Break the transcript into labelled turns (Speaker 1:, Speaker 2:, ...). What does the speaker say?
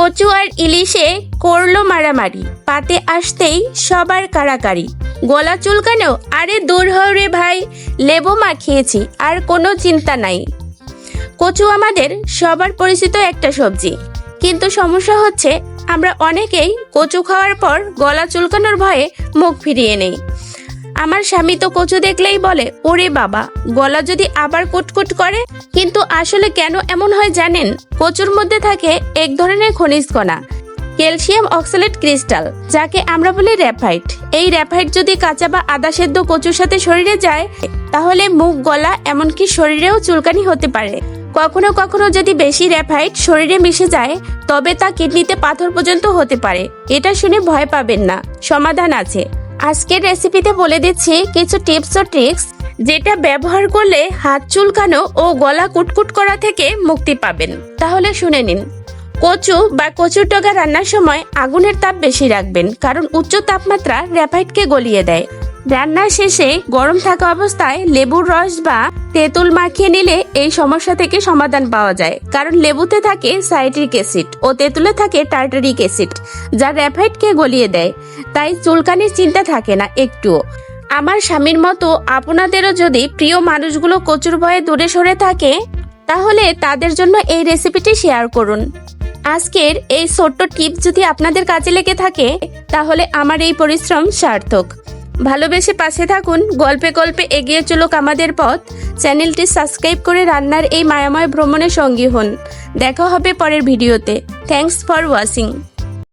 Speaker 1: কচু আর ইলিশে করল মারামারি, পাতে আসতেই সবার কারাকারি গলা চুলকানো আরে দূর হও রে ভাই, লেবু মাখিয়েছি আর কোনো চিন্তা নাই। কচু আমাদের সবার পরিচিত একটা সবজি, কিন্তু সমস্যা হচ্ছে আমরা অনেকেই কচু খাওয়ার পর গলা চুলকানোর ভয়ে মুখ ফিরিয়ে নেই। আমার স্বামী তো কচু দেখলেই বলে, ওরে বাবা, গলা যদি আবার কুটকুট করে? কিন্তু আসলে কেন এমন হয় জানেন? কচুর মধ্যে থাকে এক ধরনের খনিজ কণা, ক্যালসিয়াম অক্সালেট ক্রিস্টাল, যাকে আমরা বলি র্যাফাইট। এই র্যাফাইট যদি কাঁচা বা আদা সেদ্ধ কচুর সাথে শরীরে যায়, তাহলে মুখ, গলা, এমনকি শরীরেও চুলকানি হতে পারে। কখনো কখনো যদি বেশি র্যাফাইট শরীরে মিশে যায়, তবে তা কিডনিতে পাথর পর্যন্ত হতে পারে। এটা শুনে ভয় পাবেন না। সমাধান আছে। আজকের রেসিপিতে বলে দিচ্ছি কিছু টিপস ও ট্রিক্স যেটা ব্যবহার করলে হাত চুলকানো ও গলা কুটকুট করা থেকে মুক্তি পাবেন। তাহলে শুনে নিন। কচু বা কচুর ডগা রান্নার সময় আগুনের তাপ বেশি রাখবেন, কারণ উচ্চ তাপমাত্রা র্যাপাইডকে গলিয়ে দেয়। রান্নার শেষে গরম থাকা অবস্থায় লেবুর রস বা তেঁতুল মাখিয়ে নিলে এই সমস্যা থেকে সমাধান পাওয়া যায়। কারণ লেবুতে থাকে সাইট্রিক অ্যাসিড ও তেঁতুলে থাকে টার্টারিক অ্যাসিড, যা র্যাফাইটকে গলিয়ে দেয়। তাই চুলকানির চিন্তা থাকে না একটুও। আমার স্বামীর মতো আপনাদেরও যদি প্রিয় মানুষগুলো কচুর ভয়ে দূরে সরে থাকে, তাহলে তাদের জন্য এই রেসিপিটি শেয়ার করুন। আজকের এই ছোট্ট টিপ যদি আপনাদের কাজে লেগে থাকে, তাহলে আমার এই পরিশ্রম সার্থক। ভালোবেসে পাশে থাকুন, গল্পে গল্পে এগিয়ে চলুক আমাদের পথ। চ্যানেলটি সাবস্ক্রাইব করে রান্নার এই মায়াময় ভ্রমণে সঙ্গী হন। দেখা হবে পরের ভিডিওতে। Thanks for watching.